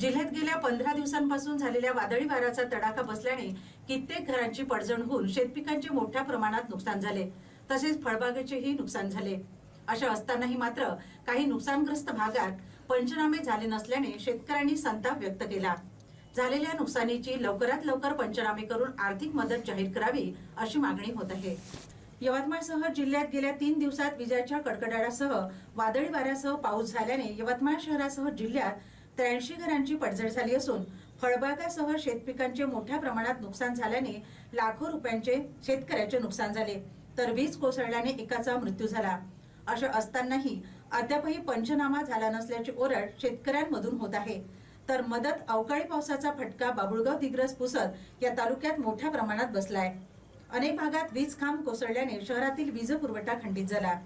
जिल्ह्यात गेल्या पंधरा दिवसांपासून झालेल्या वादळी वाऱ्याचा तडाखा बसल्याने कित्येक घरांची पडझड होऊन शेतपिकांचे मोठ्या प्रमाणात नुकसान झाले. तसेच फळबागेचेही नुकसान झाले. अशा असतानाही मात्र काही नुकसानग्रस्त भागात पंचनामे झाले नसल्याने शेतकऱ्यांनी संताप व्यक्त केला. झालेल्या नुकसानीची लवकरात लवकर पंचनामे करून आर्थिक मदत जाहीर करावी अशी मागणी होत आहे. यवतमाळसह जिल्ह्यात गेल्या तीन दिवसात विजांच्या कडकडाटासह वादळी वाऱ्यासह पाऊस झाल्याने यवतमाळ शहरासह जिल्ह्यात त्र्याऐंशी घरांची पडझड झाली असून फळबागासह शेतपिकांचे मोठ्या प्रमाणात नुकसान झाल्याने लाखो रुपयांचे शेतकऱ्याचे नुकसान झाले. तर वीज कोसळल्याने एकाचा मृत्यू झाला. अशा असतानाही अद्यापही पंचनामा झाला नसल्याची ओरड शेतकऱ्यांमधून होत आहे. तर मदत अवकाळी पावसाचा फटका बाबुळगाव दिग्रस पुसद या तालुक्यात मोठ्या प्रमाणात बसलाय. अनेक भागात वीज खांब कोसळल्याने शहरातील वीज पुरवठा खंडित झाला.